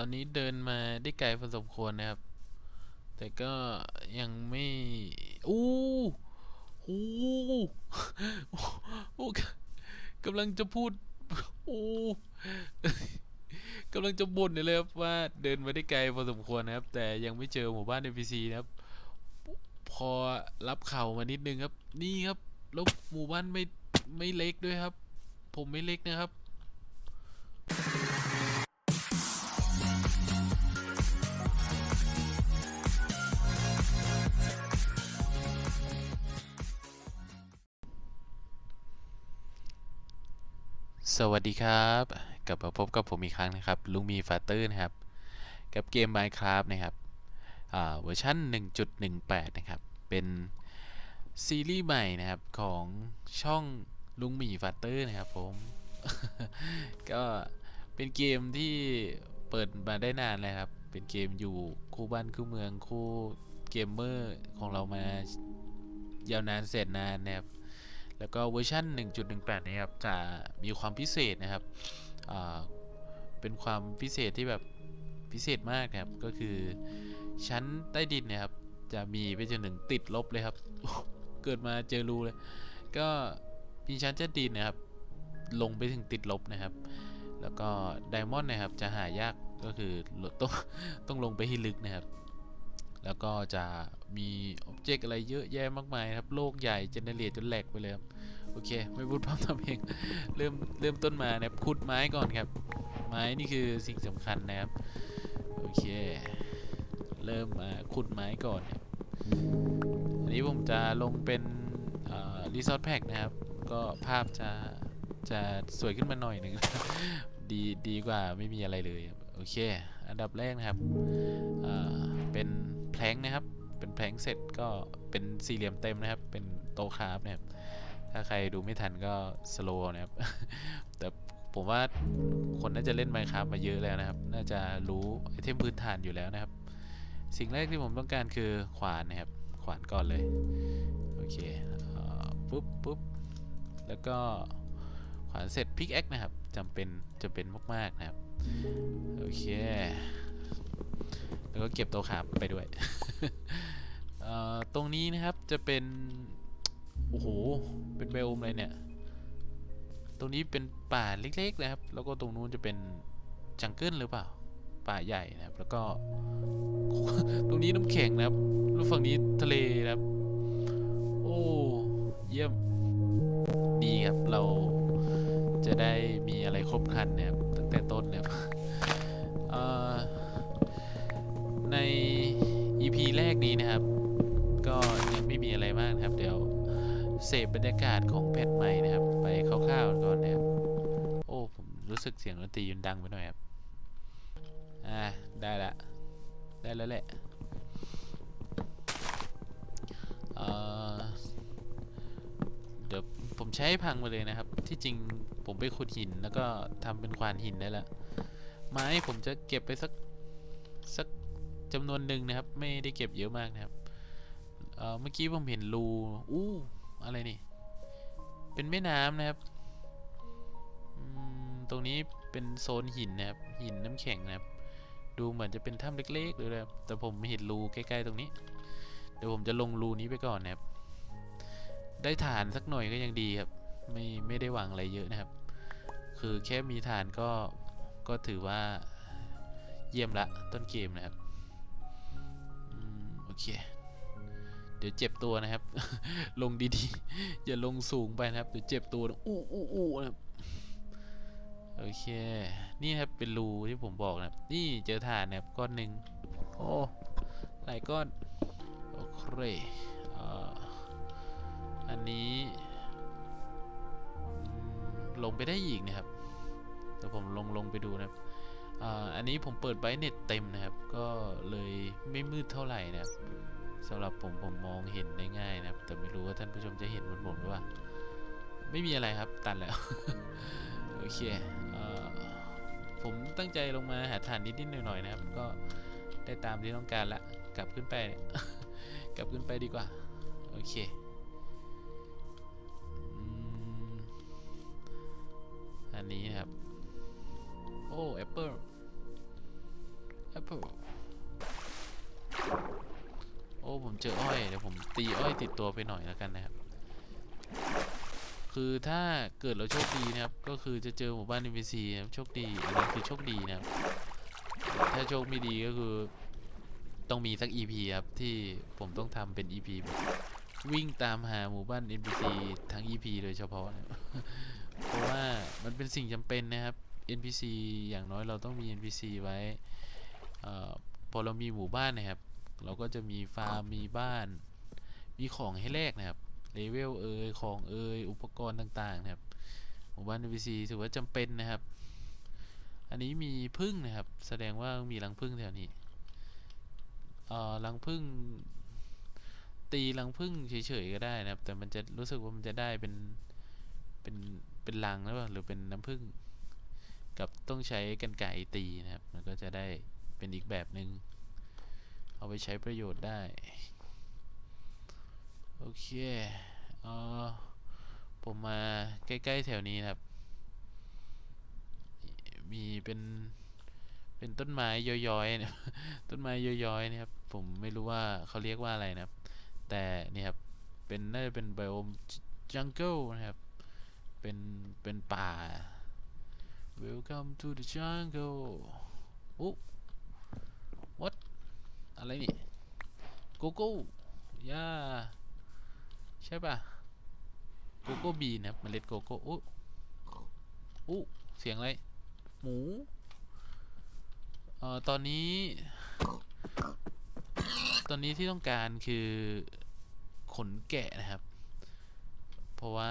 อนนี้เดินมาได้ไกลพอสมควรนะครับ แต่ก็ยังไม่อู้หูโอ้กำลังจะพูดโอ้กำลังจะบ่นเลยครับว่าเดินมาได้ไกลพอสมควรนะครับ แต่ยังไม่เจอหมู่บ้าน NPC นะครับ พอรับข่าวมานิดนึงครับ นี่ครับแล้วหมู่บ้านไม่ไม่เล็กด้วยครับ ผมไม่เล็กนะครับ สวัสดีครับกลับมาพบกับผมอีกครั้งนะครับลุงมีฟาเตอร์นะครับ กับเกม Minecraft นะครับเวอร์ชัน1.18 นะครับ เป็นซีรีส์ใหม่นะครับของช่องลุงมีฟาเตอร์นะครับผมก็เป็นเกมที่เปิดมาได้นานแล้วครับ เป็นเกมอยู่คู่บ้านคู่เมืองคู่เกมเมอร์ของเรามายาวนานแสนนานนะครับ แล้วก็เวอร์ชัน1.18นะครับจะมีความพิเศษนะครับเป็นความพิเศษที่แบบพิเศษมากนะครับก็คือชั้นใต้ดินนะครับจะมีไปจนถึงติดลบเลยครับ เกิดมาเจอรูเลย ก็มีชั้นใต้ดินนะครับ ลงไปถึงติดลบนะครับ แล้วก็ไดมอนด์นะครับจะหายากก็คือต้องต้องลงไปให้ลึกนะครับ แล้วก็จะมีอ็อบเจกต์อะไรเยอะแยะมากมายครับ โลกใหญ่เจเนเรตจนแหลกไปเลยครับ โอเค ไม่พูดพร่ำทำเพลงเริ่มเริ่มต้นมานะครับขุดไม้ก่อนครับ ไม้นี่คือสิ่งสำคัญนะครับ โอเค เริ่มมาขุดไม้ก่อนครับอันนี้ผมจะลงเป็นรีสอร์ทแพ็กนะครับ ก็ภาพจะจะสวยขึ้นมาหน่อยหนึ่งดีดีกว่าไม่มีอะไรเลย โอเค อันดับแรกนะครับอ่า ลงนะครับ เป็นแพลงเสร็จก็เป็นสี่เหลี่ยมเต็มนะครับ เป็นโตะคราฟนะครับ ถ้าใครดูไม่ทันก็สโลว์นะครับ แต่ผมว่าคนน่าจะเล่น Minecraft มาเยอะแล้วนะครับ น่าจะรู้ไอเทมพื้นฐานอยู่แล้วนะครับ สิ่งแรกที่ผมต้องการคือขวานนะครับ ขวานก่อนเลย โอเคเอ่อปุ๊บปุ๊บแล้วก็ขวานเสร็จพิกแอคนะครับจำเป็นจำเป็นมาก ๆ นะครับ โอเค แล้วก็เก็บโตะขาไปด้วย ตรงนี้นะครับจะเป็น โอ้โห เป็นไบโอมเลยเนี่ย ตรงนี้เป็นป่าเล็กๆนะครับ แล้วก็ตรงนู้นจะเป็นจังเกิลหรือเปล่า ป่าใหญ่นะครับ แล้วก็ ตรงนี้น้ำแข็งนะครับแล้วฝั่งนี้ทะเลนะครับ โอ้ เยี่ยม ดีครับ เราจะได้มีอะไรครบครันนะครับ ตั้งแต่ต้นนะครับ ใน EP แรกนี้นะครับ ก็ยังไม่มีอะไรมากนะครับ เดี๋ยวเสพบรรยากาศของแพทใหม่นะครับ ไปคร่าวๆก่อนนะครับ โอ้ ผมรู้สึกเสียงดนตรียุนดังไปหน่อยครับ อ่า ได้ละ ได้แล้วแหละเอ่อเดี๋ยวผมใช้พังมาเลยนะครับ ที่จริงผมไปขุดหินแล้วก็ทำเป็นควานหินได้ล้วไม้ผมจะเก็บไปสักสัก จำนวนหนึ่งนะครับ ไม่ได้เก็บเยอะมากนะครับเเมื่อกี้ผมเห็นรูอู้อะไรนี่ เป็นแม่น้ำนะครับตรงนี้เป็นโซนหินนะครับ หินน้ำแข็งนะครับ ดูเหมือนจะเป็นถ้ำเล็กๆเลยนะครับแต่ผมเห็นรูใกล้ๆตรงนี้ เดี๋ยวผมจะลงรูนี้ไปก่อนนะครับ ได้ฐานสักหน่อยก็ยังดีครับ ไม่ไม่ได้หวังอะไรเยอะนะครับ คือแค่มีฐานก็ก็ถือว่าเยี่ยมละต้นเกมนะครับ เค เดี๋ยวเจ็บตัวนะครับ ลงดีๆ อย่าลงสูงไปนะครับ เดี๋ยวเจ็บตัวนะอู้อู้อู้นะครับ โอเค นี่ครับเป็นรูที่ผมบอกนะครับ นี่เจอถ่านนะครับก้อนหนึ่งโอ้หลายก้อน โอเคอันนี้ ลงไปได้อีกนะครับเดี๋ยวผมลงลงไปดูนะครับอ่าอันนี้ผมเปิดไบเน็ตเต็มนะครับ ก็เลยไม่มืดเท่าไหร่นะครับ สำหรับผมผมมองเห็นได้ง่ายนะครับ แต่ไม่รู้ว่าท่านผู้ชมจะเห็นเหมือนผมหรือเปล่าไม่มีอะไรครับตันแล้ว โอเคเอ่อผมตั้งใจลงมาหาฐานนิดๆหน่อยๆนะครับ ก็ได้ตามที่ต้องการละกลับขึ้นไป กลับขึ้นไปดีกว่า โอเคอันนี้นะครับ โอ้แอปเปิล apple โอ้ผมเจออ้อยเดี๋ยวผมตีอ้อยติดตัวไปหน่อยแล้วกันนะครับ คือถ้าเกิดเราโชคดีนะครับ ก็คือจะเจอหมู่บ้าน NPC นะครับโชคดีอันนี้คือโชคดีนะครับ ถ้าโชคไม่ดีก็คือต้องมีสัก EP ครับ ที่ผมต้องทำเป็น EP แบบวิ่งตามหาหมู่บ้าน NPC ทั้ง EP โดยเฉพาะนะเพราะว่ามันเป็นสิ่งจำเป็นนะครับ NPC อย่างน้อยเราต้องมี NPC ไว้อพอเรามีหมู่บ้านนะครับ เราก็จะมีฟาร์มมีบ้าน มีของให้แลกนะครับเลเวลเอยของเอยอุปกรณ์ต่างๆนะครับหมู่บ้าน NPC ถือว่าจำเป็นนะครับ อันนี้มีพึ่งนะครับ แสดงว่ามีรังพึ่งแถวนี้เอ่อรังพึ่งตีรังพึ่งเฉยๆก็ได้นะครับ แต่มันจะรู้สึกว่ามันจะได้เป็นเป็นเป็นรังหรือเปล่าหรือเป็นน้ำพึ่ง กับต้องใช้กันไก่ตีนะครับ มันก็จะได้เป็นอีกแบบหนึ่ง เอาไปใช้ประโยชน์ได้ โอเคเออผมมาใกล้ ๆ แถวนี้ครับ มีเป็นเป็นต้นไม้ย้อยๆนะต้นไม้ย้อยๆนะครับ ผมไม่รู้ว่าเขาเรียกว่าอะไรนะครับ แต่นี่ครับ เป็นน่าจะเป็นไบโอมจังเกิลนะครับ เป็น เป็นป่า Welcome to the jungle อุ๊ what อะไรนี่โกโก้ย่าใช่ป่ะโกโก้บีนะครับเมล็ดโกโก้อุ๊อุ๊เสียงอะไร หมูเอ่อตอนนี้ ตอนนี้ที่ต้องการคือขนแกะนะครับ เพราะว่า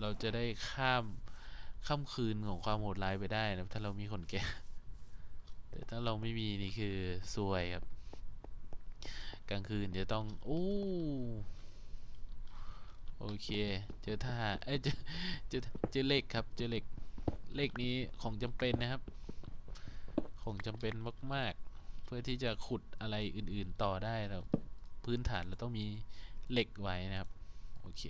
เราจะได้ข้ามค่ำคืนของความโหดร้ายไปได้นะครับ ถ้าเรามีขนแกะ แต่ถ้าเราไม่มีนี่คือซวยครับ กลางคืนจะต้องโอ้โอเค เจอท่าเอ้ยเจอเจอเจอเหล็กครับ เจอเหล็กเหล็กนี้ของจำเป็นนะครับ ของจำเป็นมาก ๆ เพื่อที่จะขุดอะไรอื่น ๆ ต่อได้เราพื้นฐานเราต้องมีเหล็กไว้นะครับ โอเค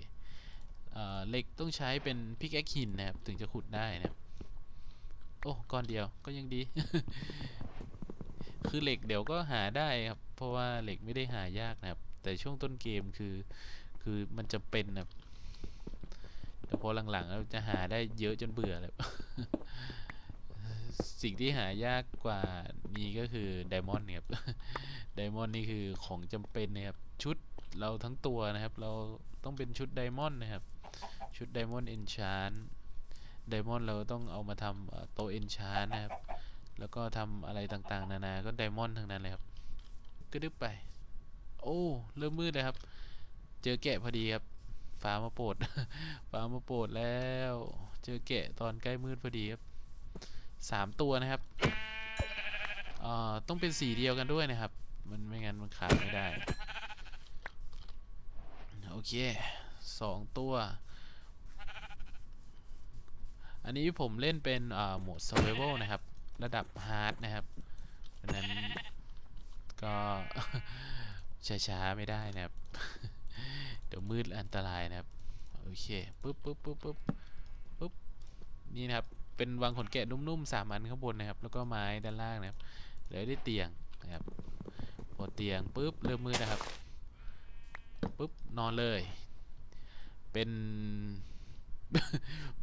เอ่อเหล็กต้องใช้เป็นพิกแอคหินนะครับ ถึงจะขุดได้นะครับ โอ้ ก้อนเดียวก็ยังดี คือเหล็กเดี๋ยวก็หาได้ครับ เพราะว่าเหล็กไม่ได้หายากนะครับ แต่ช่วงต้นเกมคือ คือมันจะเป็นนะครับแต่พอหลังๆเราจะหาได้เยอะจนเบื่อเลยสิ่งที่หายากกว่านี้ก็คือไดมอนด์ครับไดมอนด์นี่คือของจำเป็นนะครับ ชุดเราทั้งตัวนะครับ เราต้องเป็นชุดไดมอนด์นะครับ ชุดไดมอนด์เอนชานไดมอนด์เราต้องเอามาทำโตเอนชานนะครับ แล้วก็ทำอะไรต่างๆ นานา ก็ไดมอนด์ทั้งนั้นเลยครับก็ดึบไป โอ้ เริ่มมืดเลยครับ เจอแกะพอดีครับ ฟ้ามาโปรด ฟ้ามาโปรดแล้ว เจอแกะตอนใกล้มืดพอดีครับสามตัวนะครับเอ่อต้องเป็นสีเดียวกันด้วยนะครับ มันไม่งั้นมันขาดไม่ได้ โอเคสองตัว อันนี้ผมเล่นเป็นโหมด survival นะครับ ระดับ hard นะครับดังนั้นก็ช้าๆไม่ได้นะครับ เดี๋ยวมืดอันตรายนะครับ โอเคปุ๊บปุ๊บปุ๊บปุ๊บปุ๊บนี่นะครับ เป็นวางขนแกะนุ่มๆสามอันข้างบนนะครับ แล้วก็ไม้ด้านล่างนะครับแล้วได้เตียงนะครับพอเตียงปุ๊บเริ่มมืดนะครับปุ๊บนอนเลย เป็น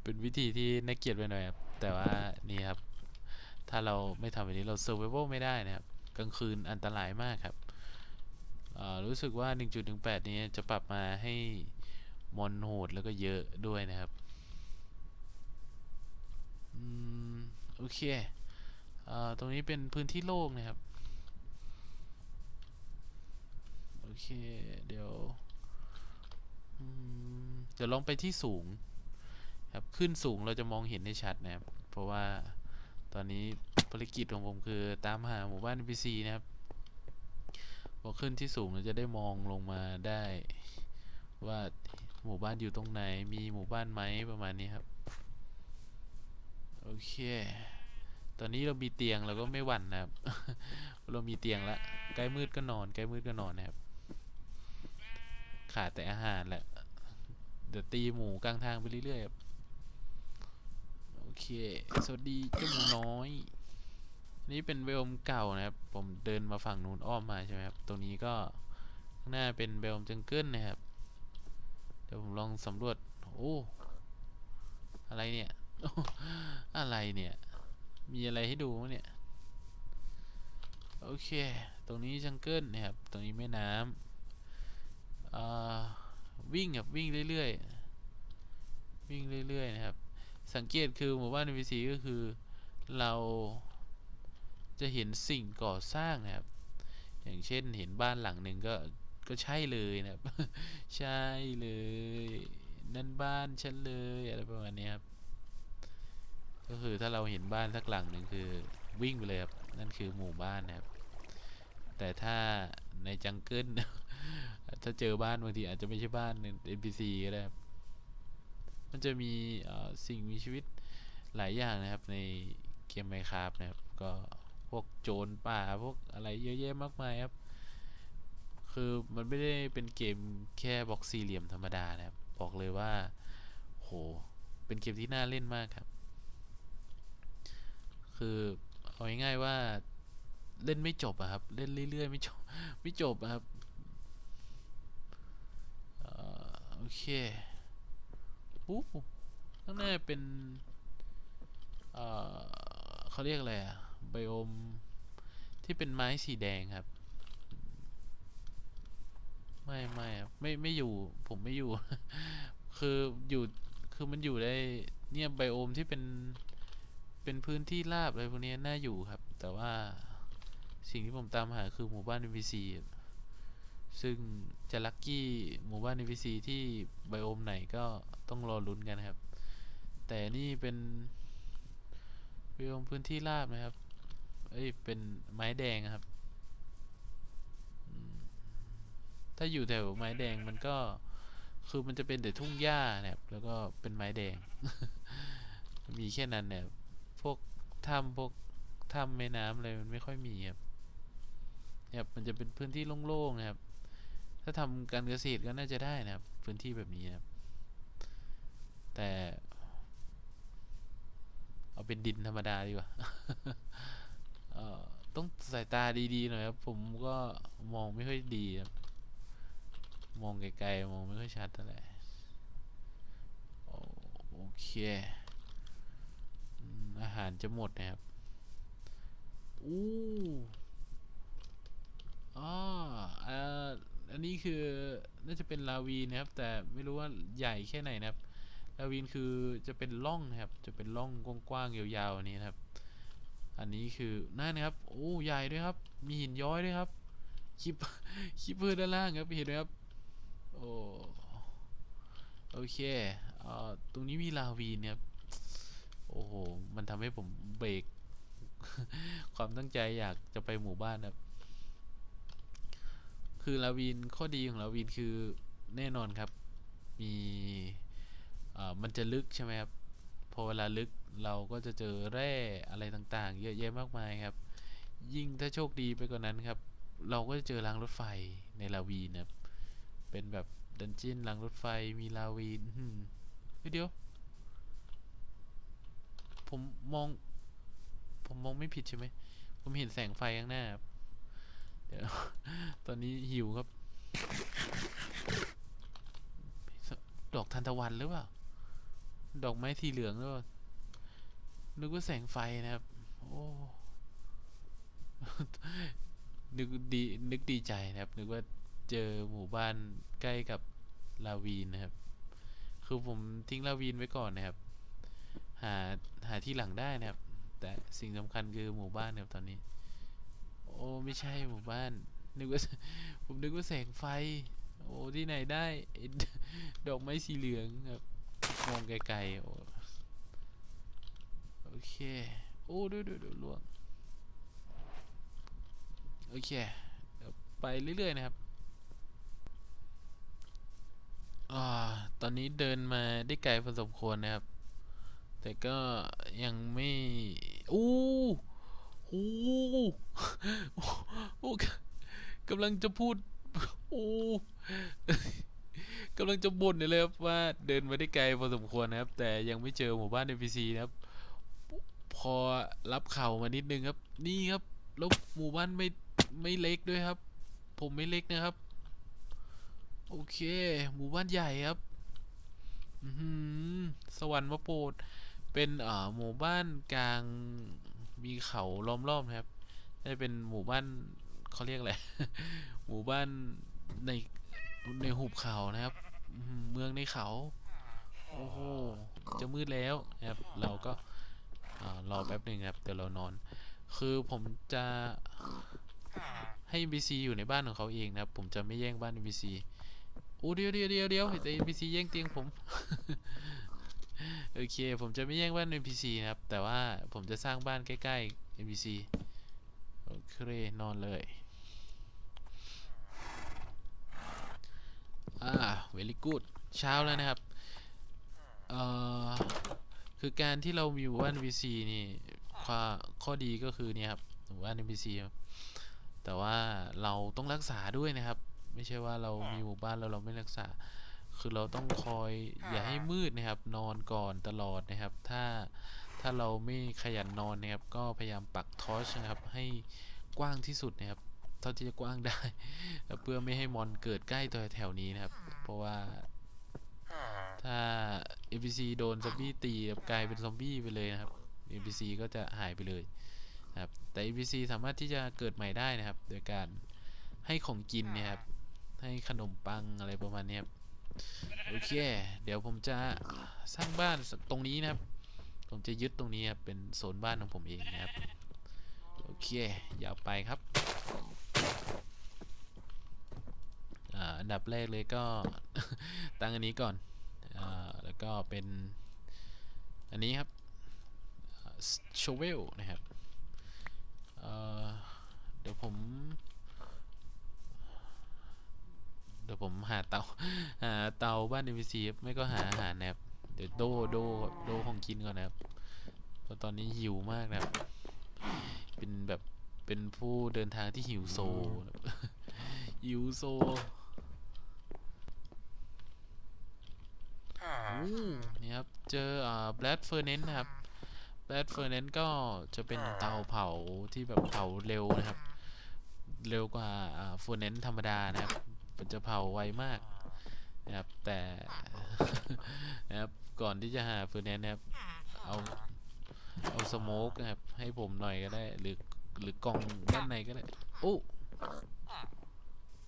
เป็นวิธีที่น่าเกลียดไปหน่อยครับ แต่ว่านี่ครับ ถ้าเราไม่ทำแบบนี้เราเซอร์ไ a เวลไม่ได้นะครับ กลางคืนอันตรายมากครับ รู้สึกว่า 1.18 นี้จะปรับมาให้มอนโหดแล้วก็เยอะด้วยนะครับ อืม โอเคเออตรงนี้เป็นพื้นที่โล่งนะครับ โอเค เดี๋ยวเดี๋ยวลองไปที่สูง ครับ ขึ้นสูงเราจะมองเห็นได้ชัดนะครับ เพราะว่า ตอนนี้ภารกิจของผมคือตามหาหมู่บ้าน NPC นะครับพอขึ้นที่สูงเราจะได้มองลงมาได้ ว่าหมู่บ้านอยู่ตรงไหน มีหมู่บ้านไหมประมาณนี้ครับ โอเค ตอนนี้เรามีเตียงเราก็ไม่หวั่นนะครับ เรามีเตียงละใกล้มืดก็นอนใกล้มืดก็นอนนะครับ ขาดแต่อาหารแหละ เดี๋ยวตีหมูกลางทางไปเรื่อยๆครับ เค สวัสดีเจ้าหมูน้อย นี่เป็นเบลมเก่านะครับ ผมเดินมาฝั่งนู้นอ้อมมาใช่ไหมครับ ตรงนี้ก็ข้างหน้าเป็นเบลมจังเกิลนะครับ เดี๋ยวผมลองสำรวจ โอ้ อะไรเนี่ย อะไรเนี่ย มีอะไรให้ดูมั้ยเนี่ย โอเค ตรงนี้จังเกิลนะครับ ตรงนี้แม่น้ำอ่าวิ่งครับวิ่งเรื่อยๆ วิ่งเรื่อยๆนะครับ สังเกตคือหมู่บ้าน NPC ก็คือเราจะเห็นสิ่งก่อสร้างนะครับ อย่างเช่นเห็นบ้านหลังหนึ่งก็ก็ใช่เลยนะครับ ใช่เลย นั่นบ้านฉันเลยอะไรประมาณนี้ครับ ก็คือถ้าเราเห็นบ้านสักหลังหนึ่งคือวิ่งไปเลยครับ นั่นคือหมู่บ้านนะครับ แต่ถ้าในจังเกิลถ้าเจอบ้านบางทีอาจจะไม่ใช่บ้าน NPC ก็ได้ครับ มันจะมีสิ่งมีชีวิตหลายอย่างนะครับในเกม Minecraft นะครับ ก็พวกโจรป่าพวกอะไรเยอะแยะมากมายครับ คือมันไม่ได้เป็นเกมแค่บล็อกสี่เหลี่ยมธรรมดานะครับ บอกเลยว่าโหเป็นเกมที่น่าเล่นมากครับ คือเอาง่ายๆว่าเล่นไม่จบอะครับ เล่นเรื่อยๆไม่จบไม่จบครับอโอเค อู้ข้างหน้าเป็น เอ่อเขาเรียกอะไรอะไบโอม ที่เป็นไม้สีแดงครับ ไม่ไม่ไม่ไม่อยู่ ผมไม่อยู่ คืออยู่ คือมันอยู่ได้ เนี่ยไบโอมที่เป็น เป็นพื้นที่ราบอะไรพวกนี้น่าอยู่ครับ แต่ว่าสิ่งที่ผมตามหาคือหมู่บ้าน NPC ครับซึ่งจะลัคกี้หมู่บ้าน NPC ที่ไบโอมไหนก็ ต้องรอลุ้นกันครับ แต่นี่เป็นไบโอมพื้นที่ราบนะครับ เอ้ย เป็นไม้แดงครับ ถ้าอยู่แถวไม้แดงมันก็ คือมันจะเป็นแต่ทุ่งหญ้านะครับ แล้วก็เป็นไม้แดง มีแค่นั้นเนี่ย พวกถ้ำพวกถ้ำแม่น้ำอะไรมันไม่ค่อยมีครับเนี่ยมันจะเป็นพื้นที่โล่งๆนะครับ ถ้าทำการเกษตรก็น่าจะได้นะครับ พื้นที่แบบนี้นะครับ แต่ เอาเป็นดินธรรมดาดีกว่าเออต้องสายตาดีๆหน่อยครับ ผมก็มองไม่ค่อยดีครับมองไกลๆมองไม่ค่อยชัดเท่าไหร่โอเคอาหารจะหมดนะครับอู้อ๋ออ่าอันนี้คือน่าจะเป็นลาวีนะครับ แต่ไม่รู้ว่าใหญ่แค่ไหนนะครับ ลาวีนคือจะเป็นร่องนะครับ จะเป็นร่องกว้างๆยาวๆนี้นะครับ อันนี้คือนั่นนะครับ โอ้ใหญ่ด้วยครับ มีหินย้อยด้วยครับคิปคิปเปอร์ด้านล่างครับเห็นไหมครับ โอ้โอเคเอ่อตรงนี้มีลาวีนครับโอ้โห มันทำให้ผมเบรก ความตั้งใจอยากจะไปหมู่บ้านครับ คือลาวีนข้อดีของลาวีนคือแน่นอนครับ มี มันจะลึกใช่ไหมครับ พอเวลาลึกเราก็จะเจอแร่อะไรต่างๆ เยอะแยะมากมายครับ ยิ่งถ้าโชคดีไปกว่านั้นครับ เราก็จะเจอรางรถไฟในลาวีนะครับ เป็นแบบดันจินรางรถไฟมีลาวีนอืมเฮ้ยเดี๋ยว ผมมอง ผมมองไม่ผิดใช่ไหม ผมเห็นแสงไฟข้างหน้าครับเดี๋ยวตอนนี้หิวครับ ดอกทานตะวันหรือเปล่า ดอกไม้สีเหลืองหรือเปล่านึกว่าแสงไฟนะครับ โอ้นึกดีนึกดีใจนะครับ นึกว่าเจอหมู่บ้านใกล้กับลาวีนนะครับ คือผมทิ้งลาวีนไว้ก่อนนะครับ หาหาที่หลังได้นะครับ แต่สิ่งสำคัญคือหมู่บ้านครับตอนนี้ โอ้ไม่ใช่หมู่บ้าน นึกว่าผมนึกว่าแสงไฟ โอ้ที่ไหนได้ ดอกไม้สีเหลืองครับ มองไกลๆโอ้โอเค โอ้ดูดูดูล่วงโอเคเดี๋ยวไปเรื่อยๆนะครับอ่าตอนนี้เดินมาได้ไกลพอสมควรนะครับ แต่ก็ยังไม่อู้หูโอ้กำลังจะพูด โอ้ กำลังจะบ่นเลยครับว่าเดินมาได้ไกลพอสมควรนะครับ แต่ยังไม่เจอหมู่บ้าน NPC นะครับ พอรับเข่าวมานิดนึงครับ นี่ครับ แล้วหมู่บ้านไม่ไม่เล็กด้วยครับ ผมไม่เล็กนะครับ โอเค หมู่บ้านใหญ่ครับอือหือสวรรค์มาโปรดเป็นเอ่อหมู่บ้านกลางมีเขาล้อมรอบครับได้เป็นหมู่บ้านเขาเรียกอะไรหมู่บ้านในในหุบเขานะครับ เมืองในเขา โอ้โห จะมืดแล้วนะครับ เราก็รอแป๊บหนึ่งครับ เดี๋ยวเรานอน คือผมจะให้ NPC อยู่ในบ้านของเขาเองนะครับ ผมจะไม่แย่งบ้าน NPC โอ้เดียวเดียวเดียวเดียวแต่ NPC แย่งเตียงผม โอเค ผมจะไม่แย่งบ้าน NPC นะครับ แต่ว่าผมจะสร้างบ้านใกล้ๆ NPC โอเค นอนเลย อ่า very good เช้าแล้วนะครับ เอ่อ คือการที่เรามีหมู่บ้าน NPC นี่ข้อข้อดีก็คือเนี่ยครับหมู่บ้าน NPC ครับแต่ว่าเราต้องรักษาด้วยนะครับ ไม่ใช่ว่าเรามีหมู่บ้านแล้วเราไม่รักษา คือเราต้องคอยอย่าให้มืดนะครับ นอนก่อนตลอดนะครับ ถ้าถ้าเราไม่ขยันนอนนะครับ ก็พยายามปักทอชนะครับ ให้กว้างที่สุดนะครับ เท่าที่จะกว้างได้ เพื่อไม่ให้มอนเกิดใกล้ตัวแถวนี้นะครับ เพราะว่าถ้า NPC โดนซอมบี้ตีกลายเป็นซอมบี้ไปเลยนะครับ NPC ก็จะหายไปเลยนะครับแต่ NPC สามารถที่จะเกิดใหม่ได้นะครับ โดยการให้ของกินเนะครับ ให้ขนมปังอะไรประมาณนี้ครับโอเค เดี๋ยวผมจะสร้างบ้านตรงนี้นะครับ ผมจะยึดตรงนี้ครับเป็นโซนบ้านของผมเองนะครับ โอเคยาวไปครับ อันดับแรกเลยก็ ตั้งอันนี้ก่อนอแล้วก็เป็น อันนี้ครับโชเวลนะครับเเดี๋ยวผม เดี๋ยวผมหาเตา หาเตาบ้าน NPC ครับไม่ก็หาอาหารนะครับ เดี๋ยวโดโดโดของกินก่อนนะครับ เพราะตอนนี้หิวมากนะครับ เป็นแบบ เป็นผู้เดินทางที่หิวโซนะครับหิวโซอู้นี่ครับ เจออ่าแบล็ดเฟอร์เนนนะครับแบล็ดเฟอร์เนนก็จะเป็นเตาเผาที่แบบเผาเร็วนะครับ เร็วกว่าอ่าเฟอร์เนนธรรมดานะครับ มันจะเผาไวมากนะครับ แต่นะครับ ก่อนที่จะหาเฟอร์เนนนะครับ เอา เอาสโมกนะครับ ให้ผมหน่อยก็ได้ หรือ หรือกล่องด้านในก็ได้โอ้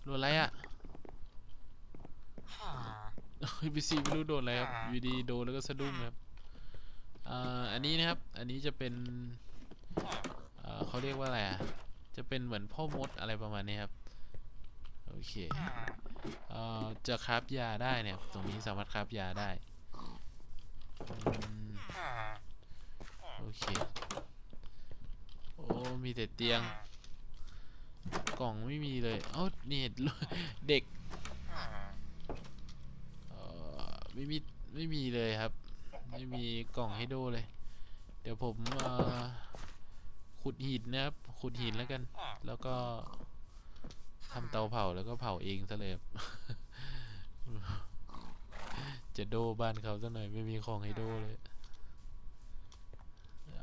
โดนอะไรอะพีซีไม่รู้โดนอะไรครับอยู่ดีโดนแล้วก็สะดุ้งครับอันนี้นะครับ อันนี้จะเป็นเขาเรียกว่าอะไรอะ จะเป็นเหมือนพ่อมดอะไรประมาณนี้ครับ โอเคเจะคราฟยาได้เนี่ย ตรงนี้สามารถคราฟยาได้ โอเค มีแต่เตียง กล่องไม่มีเลย เอ้านี่เด็กเอ่อไม่มีไม่มีเลยครับ ไม่มีกล่องให้ดูเลย เดี๋ยวผมเอ่อขุดหินนะครับ ขุดหินแล้วกัน แล้วก็ทำเตาเผาแล้วก็เผาเองซะเลยครับจะโดบ้านเขาซะหน่อยไม่มีของให้โดเลย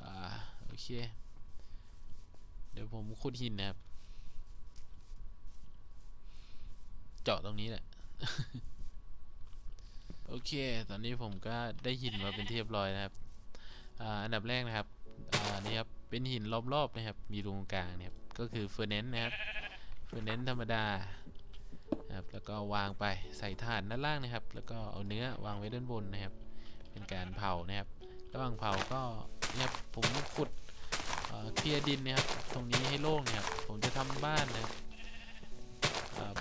อ่า โอเคเดี๋ยวผมขุดหินนะครับ เจาะตรงนี้แหละ โอเค ตอนนี้ผมก็ได้หินมาเป็นที่เรียบร้อยนะครับ อ่า อันดับแรกนะครับ อ่า นี่ครับ เป็นหินรอบๆนะครับ มีรูตรงกลางนะครับ ก็คือเฟอร์เนนนะครับ เฟอร์เนนธรรมดาครับ แล้วก็วางไปใส่ถานด้านล่างนะครับ แล้วก็เอาเนื้อวางไว้ด้านบนนะครับ เป็นการเผานะครับ ระหว่างเผาก็เนี่ยผมขุด เคลียร์ดินนะครับ ตรงนี้ให้โล่งนะครับ ผมจะทำบ้านนะครับ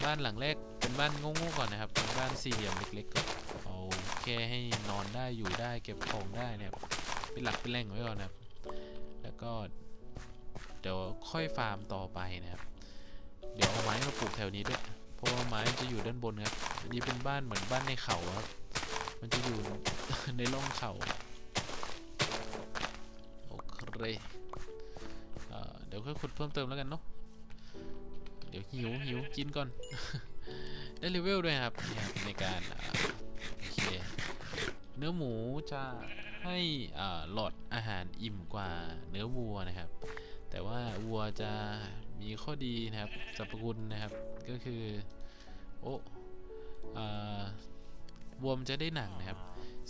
บ้านหลังแรกเป็นบ้านโง่ๆก่อนนะครับเป็นบ้านสี่เหลี่ยมเล็กๆก่อนเอาแค่ให้นอนได้อยู่ได้เก็บของได้นะครับเป็นหลักเป็นแหล่งไว้ก่อนนะครับ แล้วก็เดี๋ยวค่อยฟาร์มต่อไปนะครับ เดี๋ยวเอาไม้มาปลูกแถวนี้ด้วยเพราะว่าไม้มันจะอยู่ด้านบนครับอันนี้เป็นบ้านเหมือนบ้านในเขาครับมันจะอยู่ในร่องเขาโอเค ดี๋ยวค่อยขุดเพิ่มเติมแล้วกันเนาะเดี๋ยวหิวหิวกินก่อน ได้เลเวลด้วยครับในการโอเคเนื้อหมูจะให้หลอดอาหารอิ่มกว่าเนื้อวัวนะครับ แต่ว่าวัวจะมีข้อดีนะครับสรรพคุณนะครับก็คือโอ้อ่าวัวมันจะได้หนังนะครับ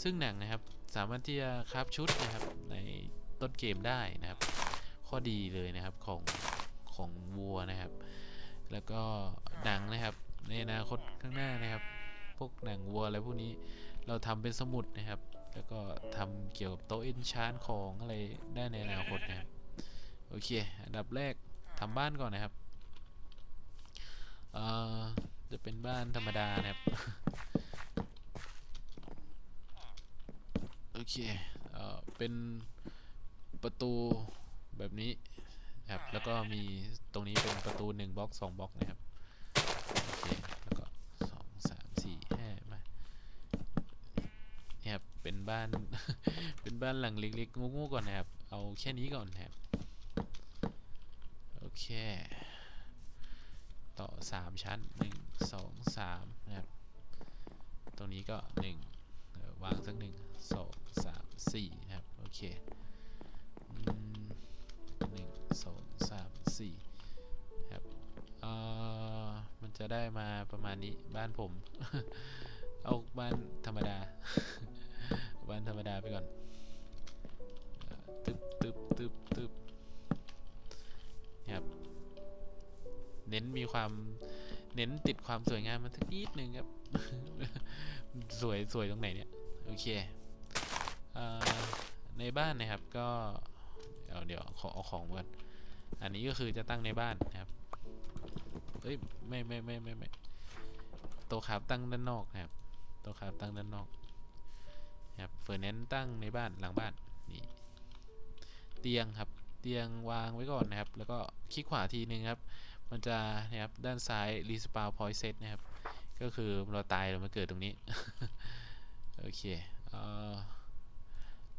ซึ่งหนังนะครับสามารถที่จะคราฟชุดนะครับในต้นเกมได้นะครับ ข้อดีเลยนะครับของของวัวนะครับ แล้วก็หนังนะครับ ในอนาคตข้างหน้านะครับ พวกหนังวัวอะไรพวกนี้เราทำเป็นสมุดนะครับ แล้วก็ทำเกี่ยวกับโต๊ะเอนชานของอะไรได้ในอนาคตนะครับโอเค อันดับแรกทำบ้านก่อนนะครับเอ่อจะเป็นบ้านธรรมดานะครับโอเคเอ่อเป็นประตู แบบนี้นะครับแล้วก็มีตรงนี้เป็นประตู1บล็อก2บล็อกนะครับโอเคแล้วก็สองสามสี่ห้ามาเนี่ยครับเป็นบ้าน เป็นบ้านหลังเล็กๆงูๆก่อนนะครับ เอาแค่นี้ก่อนนะครับโอเค ต่อสามชั้นหนึ่งสองสามนะครับ ตรงนี้ก็หนึ่งเอ่อวางสักหนึ่งสองสามสี่นะครับ โอเคอืม หนึ่งสองสามสี่ครับเอ่อมันจะได้มาประมาณนี้บ้านผม เอาบ้านธรรมดา บ้านธรรมดาไปก่อนตึบตึบตึบตึบครับเน้นมีความเน้นติดความสวยงามมันสักนิดนึงครับ สวยสวยตรงไหนเนี่ย โอเคเอ่อในบ้านนะครับก็ ยวเดี๋ยวขอเอาของก่อนอันนี้ก็คือจะตั้งในบ้านนะครับเอ้ยไม่ไม่ไม่ไม่ไม่โต๊ะขาบตั้งด้านนอกนะครับโต๊ะขาบตั้งด้านนอกครับเฟอร์แนนซ์ตั้งในบ้านหลังบ้านนี่เตียงครับเตียงวางไว้ก่อนนะครับ แล้วก็คลิกขวาทีนึงครับ มันจะนะครับด้านซ้าย respawn point set นะครับ ก็คือเราตายเรามาเกิดตรงนี้ โอเคเอ่อ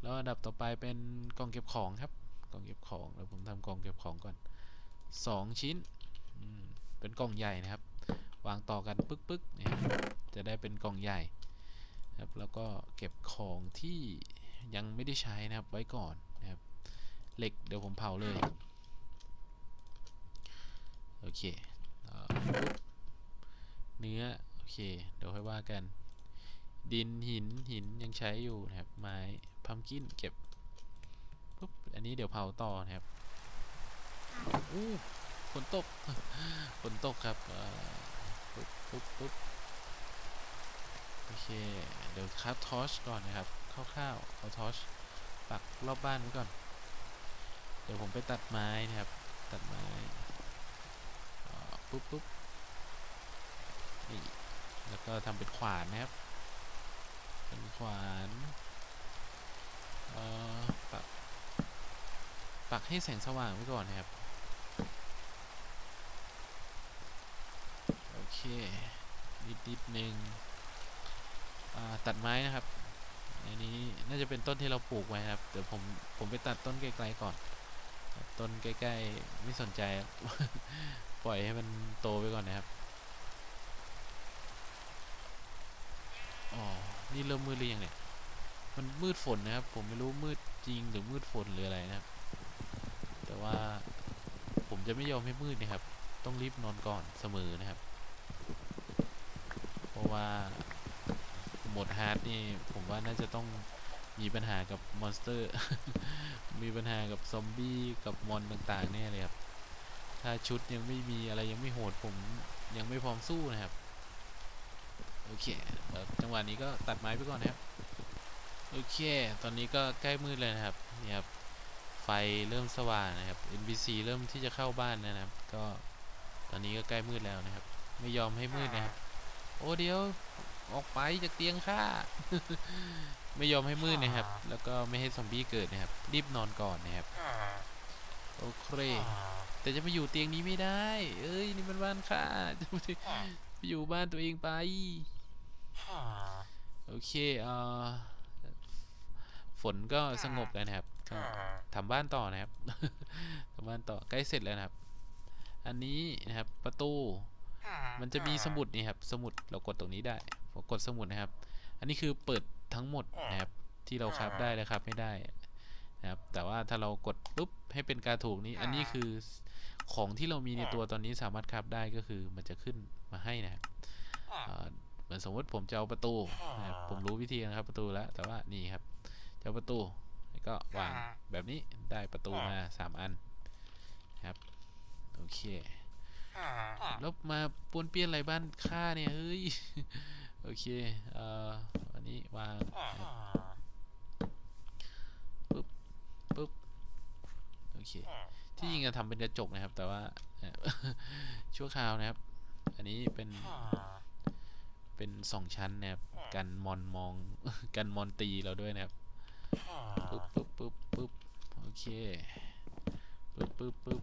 แล้วอันดับต่อไปเป็นกล่องเก็บของครับ กล่องเก็บของเดี๋ยวผมทำกล่องเก็บของก่อน 2 ชิ้นเป็นกล่องใหญ่นะครับ วางต่อกันปึ๊กปึ๊กๆเนี่ยจะได้เป็นกล่องใหญ่นะครับแล้วก็เก็บของที่ยังไม่ได้ใช้นะครับไว้ก่อนนะครับเหล็กเดี๋ยวผมเผาเลยโอเคเอเนื้อโอเคเดี๋ยวค่อยว่ากัน ดินหินหินยังใช้อยู่นะครับไม้พัมกินเก็บ อันนี้เดี๋ยวเผาต่อนะครับอู้ฝนตกฝนตกครับปุ๊บปุ๊บปุ๊บโอเค เดี๋ยวครับทอชก่อนนะครับคร่าวๆเอาทอชปักรอบบ้านไว้ก่อน เดี๋ยวผมไปตัดไม้นะครับ ตัดไม้ปุ๊บปุ๊บนี่แล้วก็ทำเป็นขวานนะครับ เป็นขวาน เอ่อปัก ปักให้แสงสว่างไว้ก่อนนะครับ โอเคนิดนิดนึงอ่าตัดไม้นะครับ อันนี้น่าจะเป็นต้นที่เราปลูกไว้ครับ เดี๋ยวผมผมไปตัดต้นไกลๆก่อน ต้นใกล้ๆไม่สนใจ ปล่อยให้มันโตไปก่อนนะครับ อ๋อ นี่เริ่มมืดหรือยังเนี่ย มันมืดฝนนะครับ ผมไม่รู้มืดจริงหรือมืดฝนหรืออะไรนะครับ แต่ว่าผมจะไม่ยอมให้มืดนะครับ ต้องรีบนอนก่อนเสมอนะครับ เพราะว่าหมดฮาร์ดนี่ผมว่าน่าจะต้องมีปัญหากับมอนสเตอร์ มีปัญหากับซอมบี้กับมอนต่างๆแน่เลยครับ ถ้าชุดยังไม่มีอะไรยังไม่โหดผมยังไม่พร้อมสู้นะครับ โอเคจังหวะนี้ก็ตัดไม้ไปก่อนนะครับ โอเค ตอนนี้ก็ใกล้มืดเลยนะครับ นี่ครับ ไฟเริ่มสว่างนะครับ NPC เริ่มที่จะเข้าบ้านนะครับ ก็ตอนนี้ก็ใกล้มืดแล้วนะครับ ไม่ยอมให้มืดนะครับ โอ้เดี๋ยวออกไปจากเตียงข้าไม่ยอมให้มืดนะครับ แล้วก็ไม่ให้ซอมบี้เกิดนะครับ รีบนอนก่อนนะครับ โอเค แต่จะมาอยู่เตียงนี้ไม่ได้ เอ้ยนี่มันบ้านข้าจะไปอยู่บ้านตัวเองไปโอเคเอ่อฝนก็สงบแล้วนะครับก็ ทำบ้านต่อนะครับทำบ้านต่อใกล้เสร็จแล้วนะครับ อันนี้นะครับประตู มันจะมีสมุดนี่ครับสมุดเรากดตรงนี้ได้พอกดสมุดนะครับ อันนี้คือเปิดทั้งหมดนะครับที่เราครับได้และครับไม่ได้นะครับแต่ว่าถ้าเรากดปุ๊บให้เป็นการถูกนี้อันนี้คือของที่เรามีในตัวตอนนี้สามารถครับได้ก็คือมันจะขึ้นมาให้นะครับอ่าเหมือนสมมติผมจะเอาประตูนะครับผมรู้วิธีนะครับประตูแล้วแต่ว่านี่ครับจะเอาประตูแล้ว ก็วางแบบนี้ได้ประตูมาสามอันนะครับโอเคแล้วมาปวนเปี้ยนอะไรบ้านข้าเนี่ยเฮ้ยโอเคเอ่ออันนี้วางนะครับปึ๊บปึ๊บโอเคที่จริงจะทำเป็นกระจกนะครับ แต่ว่าเอ่อชั่วคราวนะครับ อันนี้เป็นเป็นสองชั้นนะครับกันมอนมองกันมอนตีเราด้วยนะครับ ปึ๊บปึ๊บปึ๊บปึ๊บโอเคปึ๊บปึ๊บปึ๊บ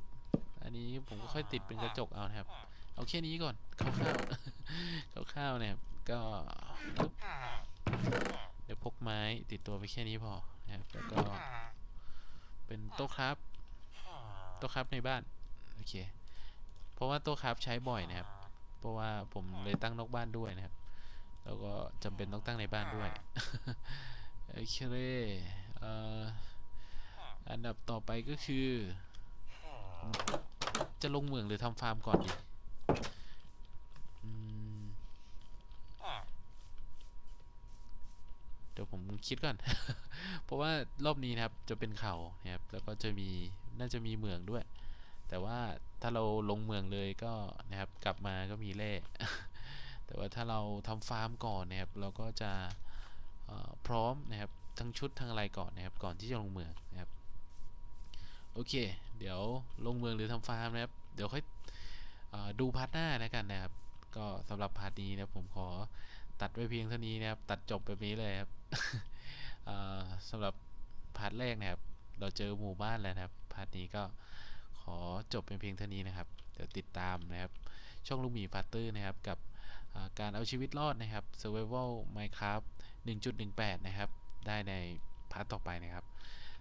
อันนี้ผมก็ค่อยติดเป็นกระจกเอานะครับ เอาแค่นี้ก่อนคร่าวๆคร่าวๆเนี่ยก็ปึ๊บเดี๋ยวพกไม้ติดตัวไปแค่นี้พอนะครับแล้วก็เป็นโต๊ะครับโต๊ะครับในบ้านโอเคเพราะว่าโต๊ะครับใช้บ่อยนะครับ เพราะว่าผมเลยตั้งนอกบ้านด้วยนะครับ แล้วก็จำเป็นต้องตั้งในบ้านด้วย โอเคเอ่ออันดับต่อไปก็คือ จะลงเหมืองหรือทำฟาร์มก่อนดีเดี๋ยวผมคิดก่อน เพราะว่ารอบนี้นะครับจะเป็นเขานะครับ แล้วก็จะมีน่าจะมีเหมืองด้วย แต่ว่าถ้าเราลงเมืองเลยก็นะครับ กลับมาก็มีแร่แต่ว่าถ้าเราทำฟาร์มก่อนนะครับ เราก็จะ พร้อมนะครับทั้งชุดทั้งอะไรก่อนนะครับก่อนที่จะลงเมืองนะครับโอเค เดี๋ยวลงเมืองหรือทำฟาร์มนะครับ เดี๋ยวค่อยอดูพาร์ทหน้าแล้วกันนะครับ ก็สำหรับพาร์ทนี้นะผมขอตัดไว้เพียงเท่านี้นะครับ ตัดจบแบบนี้เลยครับสำหรับพาร์ทแรกนะครับ เราเจอหมู่บ้านแล้วนะครับ พาร์ทนี้ก็ขอจบเป็นเพียงเท่านี้นะครับ เดี๋ยวติดตามนะครับ ช่องลูกหมีฟาเตอร์นะครับ กับการเอาชีวิตรอดนะครับ Survival Minecraft 1.18 นะครับ ได้ในพาร์ทต่อไปนะครับ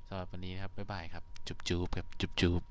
สำหรับวันนี้นะครับบ๊ายบายครับจุ๊บครับจุบจุบ